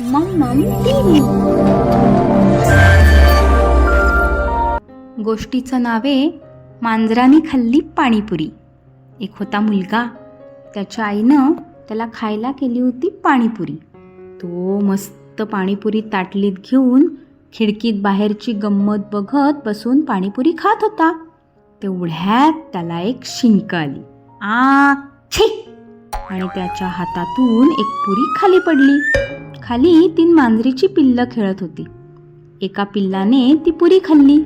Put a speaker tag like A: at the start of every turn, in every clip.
A: मम्मम TV गोष्टीचं नावे मांजराने खाल्ली पाणीपुरी. एक होता मुलगा. त्याच्या आईनं त्याला खायला केली होती पाणीपुरी. तो मस्त पाणीपुरी ताटलीत घेऊन खिडकीत बाहेरची गंमत बघत बसून पाणीपुरी खात होता. तेवढ्यात त्याला एक शिंक आली. आ छी! आणि त्याच्या हातातून एक पुरी खाली पडली. खाली तीन मांजरीची पिल्लं खेळत होती. एका पिल्लाने ती पुरी खाल्ली.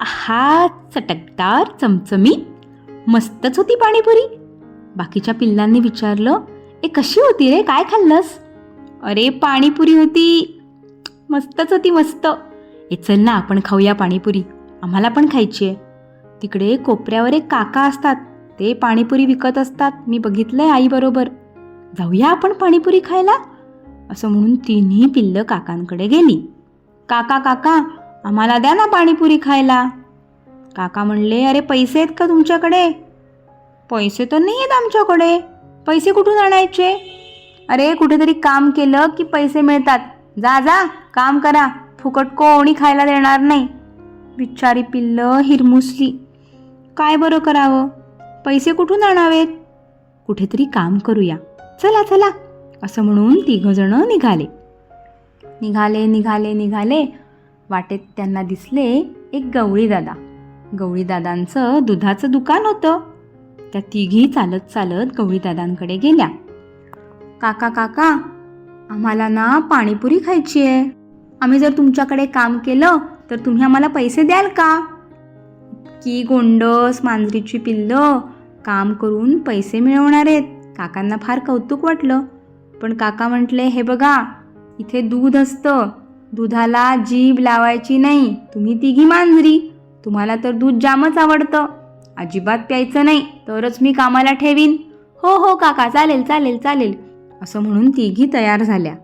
A: हा चटकदार चमचमीत. मस्तच होती पाणीपुरी. बाकीच्या पिल्लांनी विचारलं ए कशी होती रे? काय खाल्लंस? अरे पाणीपुरी होती. मस्तच होती मस्त. ए चल ना आपण खाऊया पाणीपुरी. आम्हाला पण खायची आहे. तिकडे कोपऱ्यावर एक काका असतात. ते पाणीपुरी विकत असतात. मी बघितलंय आईबरोबर. जाऊया आपण पाणीपुरी खायला? असं म्हणून तिन्ही पिल्लं काकांकडे गेली. काका काका आम्हाला द्या ना पाणीपुरी खायला. काका म्हणले अरे पैसे आहेत का तुमच्याकडे? पैसे तर नाही आहेत आमच्याकडे. पैसे कुठून आणायचे? अरे कुठेतरी काम केलं की पैसे मिळतात. जा जा काम करा. फुकट कोणी खायला देणार नाही. बिचारी पिल्लं हिरमुसली. काय बरं करावं? पैसे कुठून आणावेत? कुठेतरी काम करूया. चला चला असं म्हणून तिघंजणं निघाले. निघाले निघाले निघाले. वाटेत त्यांना दिसले एक गवळी दादा. दुधाचं दुकान होतं. त्या तिघी चालत चालत गवळीदादांकडे गेल्या. काका काका आम्हाला ना पाणीपुरी खायची आहे. आम्ही जर तुमच्याकडे काम केलं तर तुम्ही आम्हाला पैसे द्याल का? की गोंडस मांजरीची पिल्लं. काम करून पैसे मिळवणार आहेत. काकांना फार कौतुक वाटलं. पण काका म्हटले हे बघा इथे दूध असतं. दुधाला जीभ लावायची नाही. तुम्ही तिघी मांजरी. तुम्हाला तर दूध जामच आवडतं. अजिबात प्यायचं नाही तरच मी कामाला ठेवीन. हो हो काका चालेल चालेल चालेल असं म्हणून तिघी तयार झाल्या.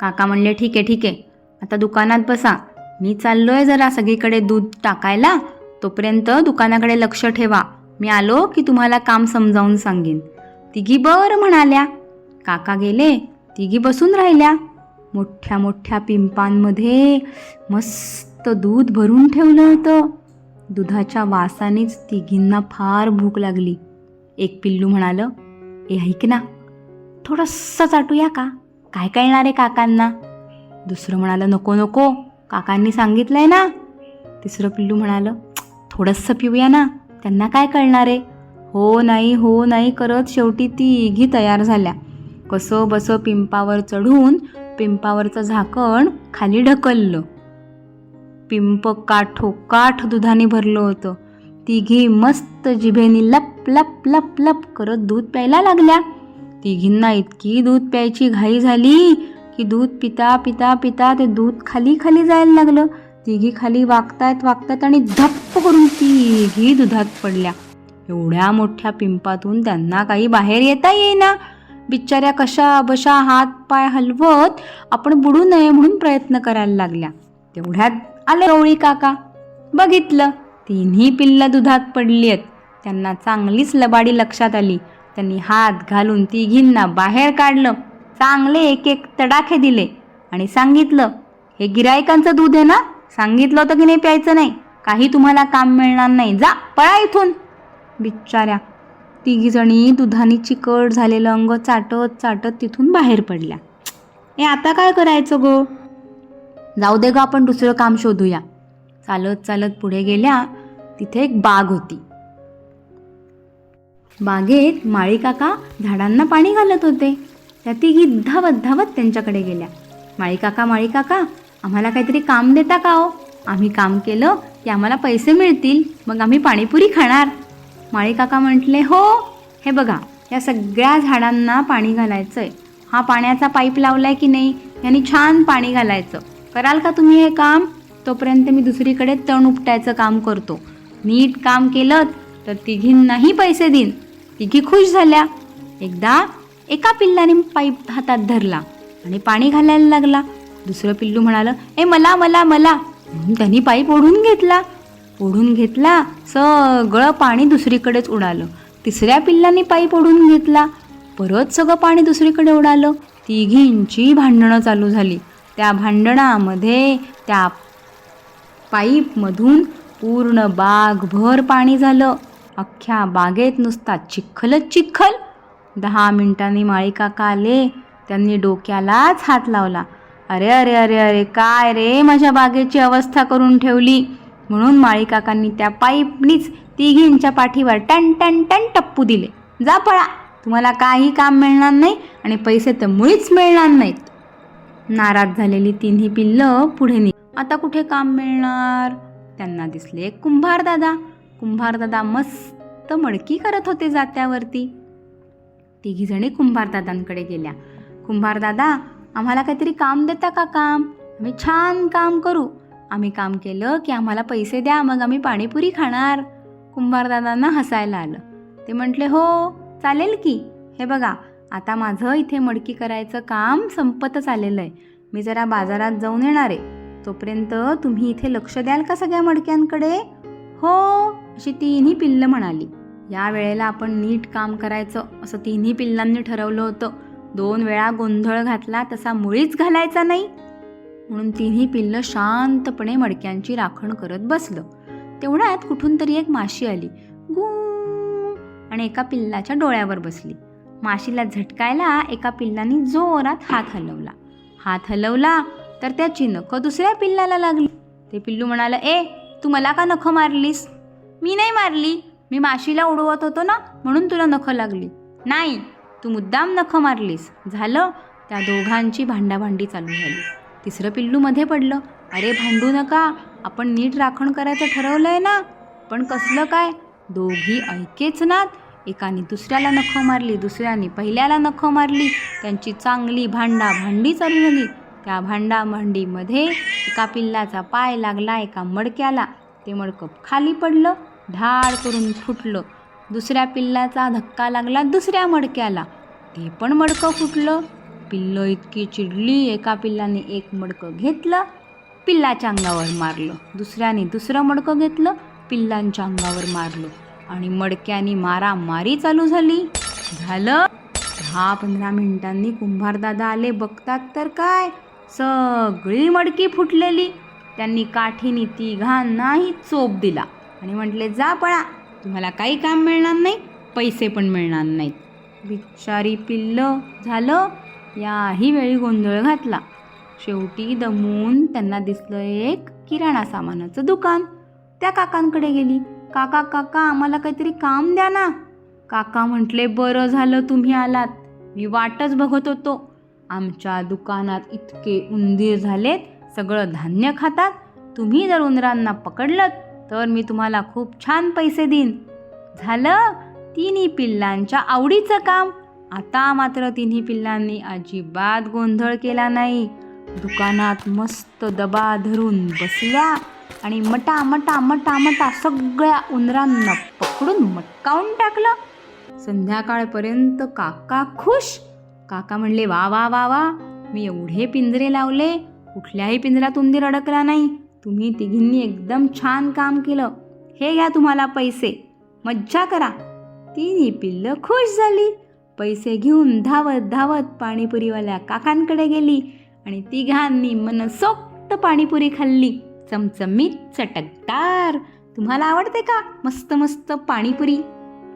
A: काका म्हणले ठीक आहे ठीक आहे. आता दुकानात बसा. मी चाललोय जरा सगळीकडे दूध टाकायला. तोपर्यंत दुकानाकडे लक्ष ठेवा. मी आलो की तुम्हाला काम समजावून सांगेन. तिघी बरं म्हणाल्या. काका गेले तिघी बसून राहिल्या. मोठ्या मोठ्या पिंपांमध्ये मस्त दूध भरून ठेवलं होतं. दुधाच्या वासानेच तिघींना फार भूक लागली. एक पिल्लू म्हणालं ए ऐक ना थोडंसं चाटूया का? काय कळणार आहे काकांना? दुसरं म्हणालं नको नको काकांनी सांगितलंय ना. तिसरं पिल्लू म्हणालं थोडंसं पिऊया ना. त्यांना काय कळणार आहे? हो नाही हो नाही करत शेवटी तिघी तयार झाल्या. कसं बसं पिंपावर चढून पिंपावरचं झाकण खाली ढकललं. पिंप काठोकाठ दुधाने भरलं होतं. तिघी मस्त जिभेनी लप लप लप लप करत दूध प्यायला लागल्या. तिघींना इतकी दूध प्यायची घाई झाली की दूध पिता पिता पिता ते दूध खाली खाली जायला लागलं. तिघी खाली वागतायत वागतायत आणि धप्प करून तिघी दुधात पडल्या. एवढ्या मोठ्या पिंपातून त्यांना काही बाहेर येता येईना. बिचाऱ्या कशा बशा हात पाय हलवत आपण बुडू नये म्हणून प्रयत्न करायला लागल्या. तेवढ्यात आले गवळी काका. बघितलं तिन्ही पिल्लं दुधात पडली आहेत त्यांना चांगलीच लबाडी लक्षात आली. त्यांनी हात घालून तिघींना बाहेर काढलं. चांगले एक एक तडाखे दिले आणि सांगितलं हे गिरायकांचं दूध आहे ना? सांगितलं होतं की नाही प्यायचं नाही? काही तुम्हाला काम मिळणार नाही. जा पळा इथून. बिचाऱ्या तिघीजणी दुधाने चिकट झालेलं अंग चाटत चाटत तिथून बाहेर पडल्या. ए आता काय करायचं गो? जाऊ दे ग आपण दुसरं काम शोधूया. चालत चालत पुढे गेल्या तिथे एक बाग होती. बागेत माळी काका झाडांना पाणी घालत होते. त्या तिघी धावत धावत त्यांच्याकडे गेल्या. माळी काका माळी काका आम्हाला काहीतरी काम देता का हो? आम्ही काम केलं की आम्हाला पैसे मिळतील मग आम्ही पाणीपुरी खाणार. माळी काका म्हटले हो हे बघा या सगळ्या झाडांना पाणी घालायचं आहे हा पाण्याचा पाईप लावलाय की नाही यांनी छान पाणी घालायचं. कराल का तुम्ही हे काम? तोपर्यंत मी दुसरीकडे तण उपटायचं काम करतो. नीट काम केलं तर तिघींनाही पैसे देईन. तिघी खुश झाल्या. एकदा एका पिल्लाने पाईप हातात धरला आणि पाणी घालायला लागला. दुसरं पिल्लू म्हणालं ए मला मला मला. म्हणून त्यांनी पाईप ओढून घेतला. ओढून घेतला सगळं पाणी दुसरीकडेच उडालं. तिसऱ्या पिल्लांनी पाईप ओढून घेतला. परत सगळं पाणी दुसरीकडे उडालं. तिघींची भांडणं चालू झाली. त्या भांडणामध्ये त्या पाईपमधून पूर्ण बागभर पाणी झालं. अख्ख्या बागेत नुसता चिखलच चिखल. दहा मिनिटांनी माळीकाका आले. त्यांनी डोक्यालाच हात लावला. अरे अरे अरे अरे काय रे? माझ्या बागेची अवस्था करून ठेवली. म्हणून माळीकाकांनी त्या पाईपनीच तिघींच्या पाठीवर टन टन टन टप्पू दिले. जा पळा. तुम्हाला काही काम मिळणार नाही आणि पैसे तर मुळीच मिळणार नाहीत. नाराज झालेली तिन्ही पिल्लं पुढे नि आता कुठे काम मिळणार? त्यांना दिसले कुंभार दादा. कुंभार दादा मस्त मडकी करत होते जात्यावरती. तिघीजणी कुंभारदादांकडे गेल्या. कुंभार दादा आम्हाला काहीतरी काम देता का काम? आम्ही छान काम करू. आम्ही काम केलं की आम्हाला पैसे द्या मग आम्ही पाणीपुरी खाणार. कुंभारदादांना हसायला आलं. ते म्हटले हो चालेल की. हे बघा आता माझं इथे मडकी करायचं काम संपतच आलेलं आहे. मी जरा बाजारात जाऊन येणार आहे. तोपर्यंत तुम्ही इथे लक्ष द्याल का सगळ्या मडक्यांकडे? हो अशी तिन्ही पिल्लं म्हणाली. या वेळेला आपण नीट काम करायचं असं तिन्ही पिल्लांनी ठरवलं होतं. दोन वेळा गोंधळ घातला तसा मुळीच घालायचा नाही. म्हणून तिन्ही पिल्लं शांतपणे मडक्यांची राखण करत बसलं. तेवढ्यात कुठून तरी एक माशी आली. गू! आणि एका पिल्लाच्या डोळ्यावर बसली. माशीला झटकायला एका पिल्लानी जोरात हात हलवला. हात हलवला तर त्याची नखं दुसऱ्या पिल्लाला लागली. ते पिल्लू म्हणालं ए तू मला का नखं मारलीस? मी नाही मारली. मी माशीला उडवत होतो ना म्हणून तुला नखं लागली. नाही तू मुद्दाम नखं मारलीस. झालं? त्या दोघांची भांडाभांडी चालू झाली. तिसरं पिल्लू मध्ये पडलं. अरे भांडू नका. आपण नीट राखण करायचं ठरवलं आहे ना? पण कसलं काय? दोघी ऐकेच नात. एकाने दुसऱ्याला नखं मारली दुसऱ्याने पहिल्याला नखं मारली. त्यांची चांगली भांडा भांडी चालू झाली. त्या भांडा भांडीमध्ये एका पिल्लाचा पाय लागला एका मडक्याला. ते मडकं खाली पडलं. ढाळ करून फुटलं. दुसऱ्या पिल्लाचा धक्का लागला दुसऱ्या मडक्याला. ते पण मडकं फुटलं. पिल्लं इतकी चिडली एका पिल्लाने एक मडकं घेतलं पिल्लाच्या अंगावर मारलं. दुसऱ्याने दुसरं मडकं घेतलं पिल्लांच्या अंगावर मारलं. आणि मडक्यानी मारामारी चालू झाली. झालं? दहा पंधरा मिनिटांनी कुंभारदादा आले. बघतात तर काय? सगळी मडकी फुटलेली. त्यांनी काठीनी तिघांनाही चोप दिला. आणि म्हटले जा पळा. तुम्हाला काही काम मिळणार नाही पैसे पण मिळणार नाहीत. बिचारी पिल्लं झालं याही वेळी गोंधळ घातला. शेवटी दमून त्यांना दिसलं एक किराणा सामानाचं दुकान. त्या काकांकडे गेली. काका काका आम्हाला काहीतरी काम द्या ना. काका म्हटले बरं झालं तुम्ही आलात. मी वाटच बघत होतो. आमच्या दुकानात इतके उंदीर झालेत सगळं धान्य खातात. तुम्ही जर उंदरांना पकडलं तर मी तुम्हाला खूप छान पैसे देईन. झालं तिन्ही पिल्लांच्या आवडीचं काम. आता मात्र तिन्ही पिल्लांनी अजिबात गोंधळ केला नाही. दुकानात मस्त दबा धरून बसल्या आणि मटा मटा मटा मटा सगळ्या उंदरांना पकडून मटकावून टाकलं. संध्याकाळपर्यंत काका खुश. काका म्हणले वा वा वा वा मी एवढे पिंजरे लावले. कुठल्याही पिंजऱ्यात उंदीर अडकला नाही. तुम्ही तिघींनी एकदम छान काम केलं. हे घ्या तुम्हाला पैसे. मज्जा करा. तिन्ही पिल्लं खुश झाली. पैसे घेऊन धावत धावत पाणीपुरीवाल्या काकांकडे गेली आणि तिघांनी मनसोक्त पाणीपुरी खाल्ली. चमचमीत चटकदार. तुम्हाला आवडते का मस्त मस्त पाणीपुरी?